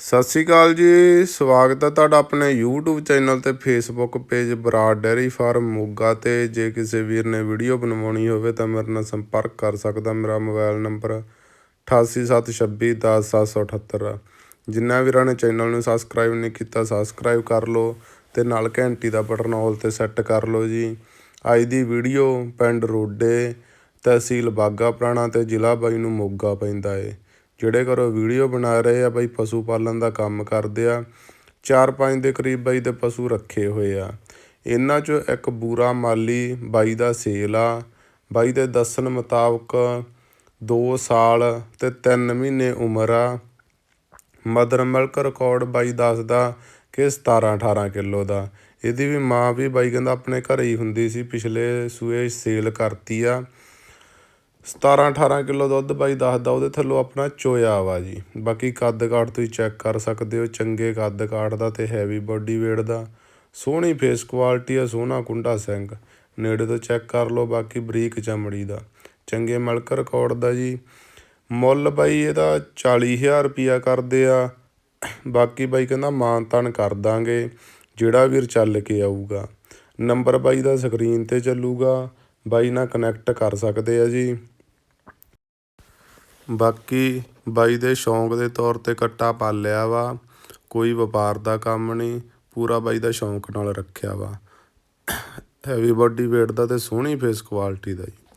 ਸਤਿ ਸ਼੍ਰੀ ਅਕਾਲ ਜੀ, ਸਵਾਗਤ ਹੈ ਤੁਹਾਡਾ ਆਪਣੇ YouTube ਚੈਨਲ ਤੇ Facebook page Brar dairy farm Moga ਤੇ। ਜੇ ਕਿਸੇ ਵੀਰ ਨੇ ਵੀਡੀਓ ਬਣਵਾਉਣੀ ਹੋਵੇ ਤਾਂ ਮੇਰੇ ਨਾਲ ਸੰਪਰਕ ਕਰ ਸਕਦਾ, ਮੇਰਾ ਮੋਬਾਈਲ ਨੰਬਰ 8876210778 ਜਿੰਨਾ ਵੀਰਾਂ ਨੇ ਚੈਨਲ ਨੂੰ ਸਬਸਕ੍ਰਾਈਬ ਨਹੀਂ ਕੀਤਾ ਸਬਸਕ੍ਰਾਈਬ ਕਰ ਲਓ ਤੇ ਨਾਲ ਘੰਟੀ ਦਾ ਬਟਨ ਆਲ ਤੇ ਸੈੱਟ ਕਰ ਲਓ ਜੀ। ਅੱਜ ਦੀ ਵੀਡੀਓ ਪਿੰਡ ਰੋਡੇ, ਤਹਿਸੀਲ ਬਾਗਾ ਪੁਰਾਣਾ ਤੇ ਜ਼ਿਲ੍ਹਾ ਬਾਈ ਨੂੰ ਮੋਗਾ ਪੈਂਦਾ ਏ। ਜਿਹੜੇ ਘਰੋਂ ਵੀਡੀਓ ਬਣਾ ਰਹੇ ਆ, ਬਾਈ ਪਸ਼ੂ ਪਾਲਣ ਦਾ ਕੰਮ ਕਰਦੇ ਆ, ਚਾਰ ਪੰਜ ਦੇ ਕਰੀਬ ਬਾਈ ਦੇ ਪਸ਼ੂ ਰੱਖੇ ਹੋਏ ਆ। ਇਹਨਾਂ ਚੋਂ ਇੱਕ ਬੂਰਾ ਮਾਲੀ ਬਾਈ ਦਾ ਸੇਲ ਆ, ਬਾਈ ਦੇ ਦੱਸਣ ਮੁਤਾਬਕ 2 ਸਾਲ ਤੇ 3 ਮਹੀਨੇ ਉਮਰ ਆ। ਮਦਰ ਮਿਲਕ ਰਿਕਾਰਡ ਬਾਈ ਦੱਸਦਾ ਕਿ 17 18 ਕਿਲੋ ਦਾ। ਇਹਦੀ ਵੀ ਮਾਂ ਵੀ ਬਾਈ ਕਹਿੰਦਾ ਆਪਣੇ ਘਰੇ ਹੀ ਹੁੰਦੀ ਸੀ, ਪਿਛਲੇ ਸੂਏ ਸੇਲ ਕਰਤੀ ਆ। 17 18 ਕਿਲੋ ਦੁੱਧ ਬਾਈ ਦੱਸਦਾ ਉਹਦੇ ਥੱਲੋਂ ਆਪਣਾ ਚੋਇਆ ਵਾ ਜੀ। ਬਾਕੀ ਕੱਦ ਕਾਠ ਤੁਸੀਂ ਚੈੱਕ ਕਰ ਸਕਦੇ ਹੋ, ਚੰਗੇ ਕੱਦ ਕਾਠ ਦਾ ਤੇ ਹੈਵੀ ਬੋਡੀ weight ਦਾ। ਸੋਹਣੀ ਫੇਸ ਕੁਆਲਿਟੀ ਆ, ਸੋਹਣਾ ਕੁੰਡਾ ਸਿੰਘ। ਨੇੜੇ ਤੋਂ ਚੈੱਕ ਕਰ ਲਓ, ਬਾਕੀ ਬਰੀਕ ਚਮੜੀ ਦਾ। ਚੰਗੇ ਮਲਕ ਰਿਕਾਰਡ ਦਾ ਜੀ। ਮੁੱਲ ਬਾਈ ਇਹਦਾ 40000 ਰੁਪਿਆ ਕਰਦੇ ਆ। ਬਾਕੀ ਬਾਈ ਕਹਿੰਦਾ ਮਾਨ ਤਾਨ ਕਰ ਦਾਂਗੇ, ਜਿਹੜਾ ਵੀਰ ਚੱਲ ਕੇ ਆਊਗਾ। ਨੰਬਰ ਬਾਈ ਦਾ ਸਕਰੀਨ ਤੇ ਚੱਲੂਗਾ। ਬਾਈ ਨਾਲ ਕਨੈਕਟ ਕਰ ਸਕਦੇ ਆ ਜੀ। ਬਾਕੀ ਬਾਈ ਦੇ ਸ਼ੌਂਕ ਦੇ ਤੌਰ ਤੇ ਕੱਟਾ ਪਾਲਿਆ ਵਾ, ਕੋਈ ਵਪਾਰ ਦਾ ਕੰਮ ਨਹੀਂ, ਪੂਰਾ ਬਾਈ ਦਾ ਸ਼ੌਂਕ ਨਾਲ ਰੱਖਿਆ ਵਾ। ਹੈਵੀ ਬਾਡੀ ਵੇਟ ਦਾ ਅਤੇ ਸੋਹਣੀ ਫੇਸ ਕੁਆਲਿਟੀ ਦਾ ਜੀ